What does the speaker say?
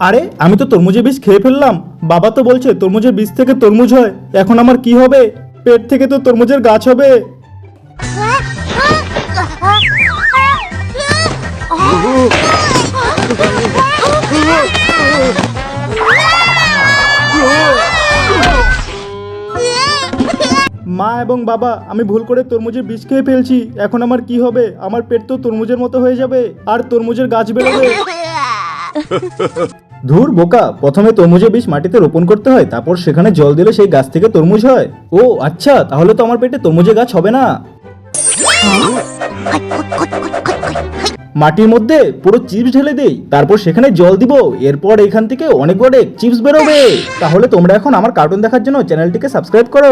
আরে আমি তো তরমুজের বীজ খেয়ে ফেললাম বাবা তো বলছে তরমুজের বীজ থেকে তরমুজ হয় এখন আমার কি হবে পেট থেকে তো তরমুজের গাছ হবে মা এবং বাবা, আমি ভুল করে তরমুজের বীজ খেয়ে ফেলছি। এখন আমার কি হবে? আমার পেট তো তরমুজের মতো হয়ে যাবে, আর তরমুজের গাছ বেরোবে। ধুর বোকা, প্রথমে তরমুজের বীজ মাটিতে রোপণ করতে হয়, তারপর সেখানে জল দিলে সেই গাছ থেকে তরমুজ হয়। ও আচ্ছা তাহলে তো আমার পেটে তরমুজের গাছ হবে না। মাটির মধ্যে পুরো চিপস ঢেলে দেই, তারপর সেখানে জল দিব। এরপর এখান থেকে অনেক অনেক চিপস বেরোবে। তাহলে তোমরা এখন আমার কার্টুন দেখার জন্য চ্যানেলটিকে সাবস্ক্রাইব করো।